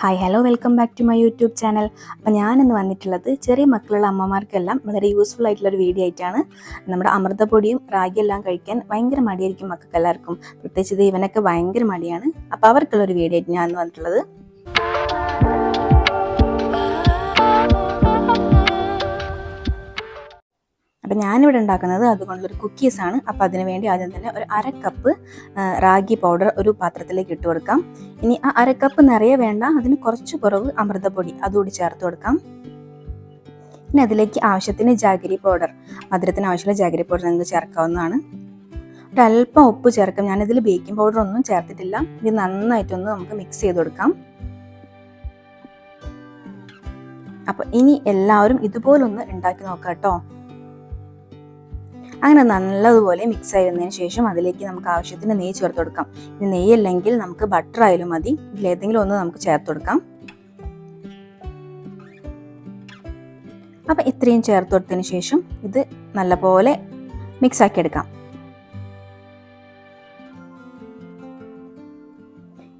Hi hello welcome back to my YouTube channel അപ്പോൾ ഞാനിന്ന് വന്നിട്ടുള്ളത് ചെറിയ മക്കളുള്ള അമ്മമാർക്കെല്ലാം വളരെ യൂസ്ഫുൾ ആയിട്ടുള്ള ഒരു വീഡിയോ ആയിട്ടാണ്. നമ്മുടെ അമൃതപ്പൊടിയും റാഗിയെല്ലാം കഴിക്കാൻ ഭയങ്കര മടിയായിരിക്കും മക്കൾക്ക് എല്ലാവർക്കും. പ്രത്യേകിച്ച് ഇവനൊക്കെ ഭയങ്കര മടിയാണ്. അപ്പോൾ അവർക്കുള്ളൊരു വീഡിയോ ആയിട്ട് ഞാൻ വന്നിട്ടുള്ളത്. ഞാനിവിടെ ഉണ്ടാക്കുന്നത് അതുകൊണ്ടൊരു കുക്കീസാണ് അപ്പോൾ അതിന് വേണ്ടി ആദ്യം തന്നെ ഒരു അര കപ്പ് റാഗി പൗഡർ ഒരു പാത്രത്തിലേക്ക് ഇട്ട് കൊടുക്കാം. ഇനി ആ അര കപ്പ് നിറയെ വേണ്ട അതിന് കുറച്ച് കുറവ് അമൃതപ്പൊടി അതുകൂടി ചേർത്ത് കൊടുക്കാം. ഇനി അതിലേക്ക് ആവശ്യത്തിന് ജാഗരി പൗഡർ മധുരത്തിന് ആവശ്യമുള്ള ജാഗരി പൗഡർ നിങ്ങൾക്ക് ചേർക്കാവുന്നതാണ്. ഒരല്പം ഉപ്പ് ചേർക്കാം. ഞാനിതിൽ ബേക്കിംഗ് പൗഡർ ഒന്നും ചേർത്തിട്ടില്ല. ഇത് നന്നായിട്ടൊന്ന് നമുക്ക് മിക്സ് ചെയ്ത് കൊടുക്കാം. അപ്പോൾ ഇനി എല്ലാവരും ഇതുപോലൊന്ന് ഉണ്ടാക്കി നോക്കാം കേട്ടോ അങ്ങനെ നല്ലതുപോലെ മിക്സ് ആയി വന്നതിന് ശേഷം അതിലേക്ക് നമുക്ക് ആവശ്യത്തിന് നെയ്യ് ചേർത്ത് കൊടുക്കാം. ഇനി നെയ്യ് അല്ലെങ്കിൽ നമുക്ക് ബട്ടർ ആയാലും മതി. ഇതിലേതെങ്കിലും ഒന്ന് നമുക്ക് ചേർത്ത് കൊടുക്കാം. അപ്പം ഇത്രയും ചേർത്ത് കൊടുത്തതിന് ശേഷം ഇത് നല്ലപോലെ മിക്സ് ആക്കി എടുക്കാം.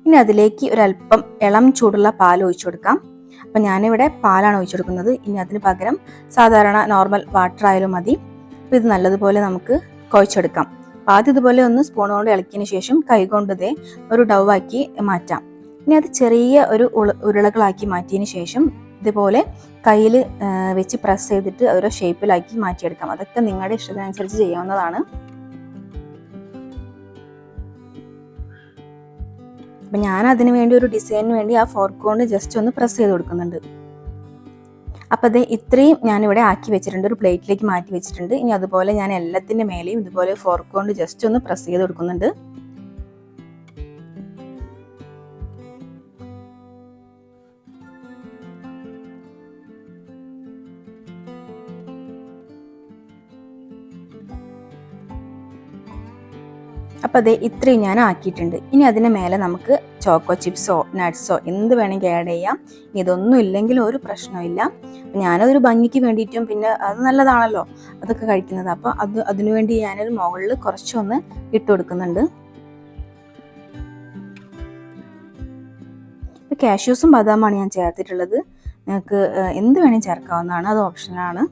ഇനി അതിലേക്ക് ഒരല്പം ഇളം ചൂടുള്ള പാൽ ഒഴിച്ചു കൊടുക്കാം. അപ്പം ഞാനിവിടെ പാലാണ് ഒഴിച്ചു കൊടുക്കുന്നത്. ഇനി അതിന് പകരം സാധാരണ നോർമൽ വാട്ടർ ആയാലും മതി. അപ്പോൾ ഇത് നല്ലതുപോലെ നമുക്ക് കുഴച്ചെടുക്കാം. അപ്പോൾ ആദ്യം ഇതുപോലെ ഒന്ന് സ്പൂൺ കൊണ്ട് ഇളക്കിയതിന് ശേഷം കൈകൊണ്ട് ഇതേ ഒരു ഡവാക്കി മാറ്റാം. ഇനി അത് ചെറിയ ഒരു ഉരുളകളാക്കി മാറ്റിയതിന് ശേഷം ഇതുപോലെ കയ്യിൽ വെച്ച് പ്രസ് ചെയ്തിട്ട് ഓരോ ഷേപ്പിലാക്കി മാറ്റിയെടുക്കാം. അതൊക്കെ നിങ്ങളുടെ ഇഷ്ടത്തിനനുസരിച്ച് ചെയ്യാവുന്നതാണ്. അപ്പം ഞാൻ അതിന് വേണ്ടി ഒരു ഡിസൈനിന് വേണ്ടി ആ ഫോർക്ക് കൊണ്ട് ജസ്റ്റ് ഒന്ന് പ്രസ് ചെയ്ത് കൊടുക്കുന്നുണ്ട്. അപ്പോൾ അത് ഇത്രയും ഞാനിവിടെ ആക്കി വെച്ചിട്ടുണ്ട്. ഒരു പ്ലേറ്റിലേക്ക് മാറ്റി വെച്ചിട്ടുണ്ട്. ഇനി അതുപോലെ ഞാൻ എല്ലാത്തിന്റെ മേലെയും ഇതുപോലെ ഫോർക്ക് കൊണ്ട് ജസ്റ്റ് ഒന്ന് പ്രസ് ചെയ്ത് കൊടുക്കുന്നുണ്ട്. അപ്പോൾ അതെ ഇത്രയും ഞാൻ ആക്കിയിട്ടുണ്ട്. ഇനി അതിന് മേലെ നമുക്ക് ചോക്കോ ചിപ്സോ നട്ട്സോ എന്ത് വേണമെങ്കിൽ ആഡ് ചെയ്യാം. ഇതൊന്നും ഇല്ലെങ്കിലും ഒരു പ്രശ്നമില്ല ഞാനതൊരു ഭംഗിക്ക് വേണ്ടിയിട്ടും പിന്നെ അത് നല്ലതാണല്ലോ അതൊക്കെ കഴിക്കുന്നത്. അപ്പോൾ അത് അതിനുവേണ്ടി ഞാനൊരു മുകളിൽ കുറച്ചൊന്ന് ഇട്ട് കൊടുക്കുന്നുണ്ട്. ഇപ്പോൾ കാഷ്യൂസും ബദാമാണ് ഞാൻ ചേർത്തിട്ടുള്ളത്. നിങ്ങൾക്ക് എന്ത് വേണമെങ്കിലും ചേർക്കാവുന്നതാണ്. അത് ഓപ്ഷനാണ്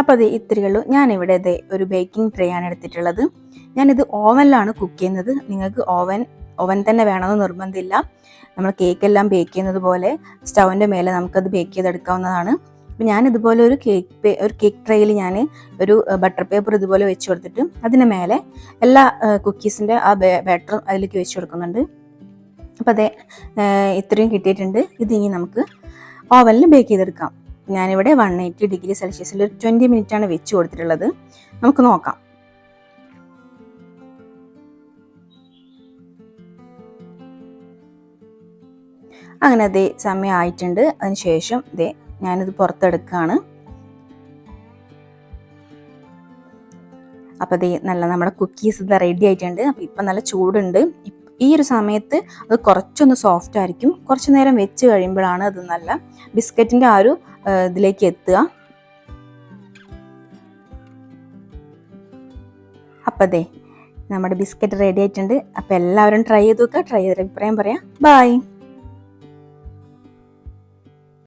അപ്പോൾ അത് ഇത്രയേ ഉള്ളൂ ഞാനിവിടെ അതെ ഒരു ബേക്കിംഗ് ട്രേ ആണ് എടുത്തിട്ടുള്ളത്. ഞാനിത് ഓവനിലാണ് കുക്ക് ചെയ്യുന്നത്. നിങ്ങൾക്ക് ഓവൻ ഓവൻ തന്നെ വേണമെന്ന് നിർബന്ധമില്ല. നമ്മൾ കേക്കെല്ലാം ബേക്ക് ചെയ്യുന്നത് പോലെ സ്റ്റൗവിന്റെ മേലെ നമുക്കത് ബേക്ക് ചെയ്തെടുക്കാവുന്നതാണ്. അപ്പം ഞാൻ ഇതുപോലെ ഒരു കേക്ക് ഒരു കേക്ക് ട്രേയിൽ ഞാൻ ഒരു ബട്ടർ പേപ്പർ ഇതുപോലെ വെച്ച് കൊടുത്തിട്ട് അതിന് മേലെ എല്ലാ കുക്കീസിന്റെ ആ ബാറ്ററും അതിലേക്ക് വെച്ച് കൊടുക്കുന്നുണ്ട്. അപ്പം അതെ ഇത്രയും കിട്ടിയിട്ടുണ്ട്. ഇതിനി നമുക്ക് ഓവനിൽ ബേക്ക് ചെയ്തെടുക്കാം. ഞാനിവിടെ വൺ എയ്റ്റി ഡിഗ്രി സെൽഷ്യസിൽ ഒരു ട്വന്റി ആണ് വെച്ച് കൊടുത്തിട്ടുള്ളത്. നമുക്ക് നോക്കാം. അങ്ങനെ അതേ സമയം ആയിട്ടുണ്ട്. അതിനുശേഷം ഇതേ ഞാനിത് പുറത്തെടുക്കുകയാണ്. അപ്പോൾ അതേ നല്ല നമ്മുടെ കുക്കീസ് ഇത് റെഡി ആയിട്ടുണ്ട്. അപ്പോൾ ഇപ്പം നല്ല ചൂടുണ്ട്. ഈ ഒരു സമയത്ത് അത് കുറച്ചൊന്ന് സോഫ്റ്റ് ആയിരിക്കും. കുറച്ച് നേരം വെച്ച് കഴിയുമ്പോഴാണ് അത് നല്ല ബിസ്ക്കറ്റിന്റെ ആ ഒരു ഇതിലേക്ക് എത്തുക. അപ്പം അതെ നമ്മുടെ ബിസ്ക്കറ്റ് റെഡി ആയിട്ടുണ്ട്. അപ്പോൾ എല്ലാവരും ട്രൈ ചെയ്ത് നോക്കുക ട്രൈ ചെയ്ത് അഭിപ്രായം പറയാം. ബായ്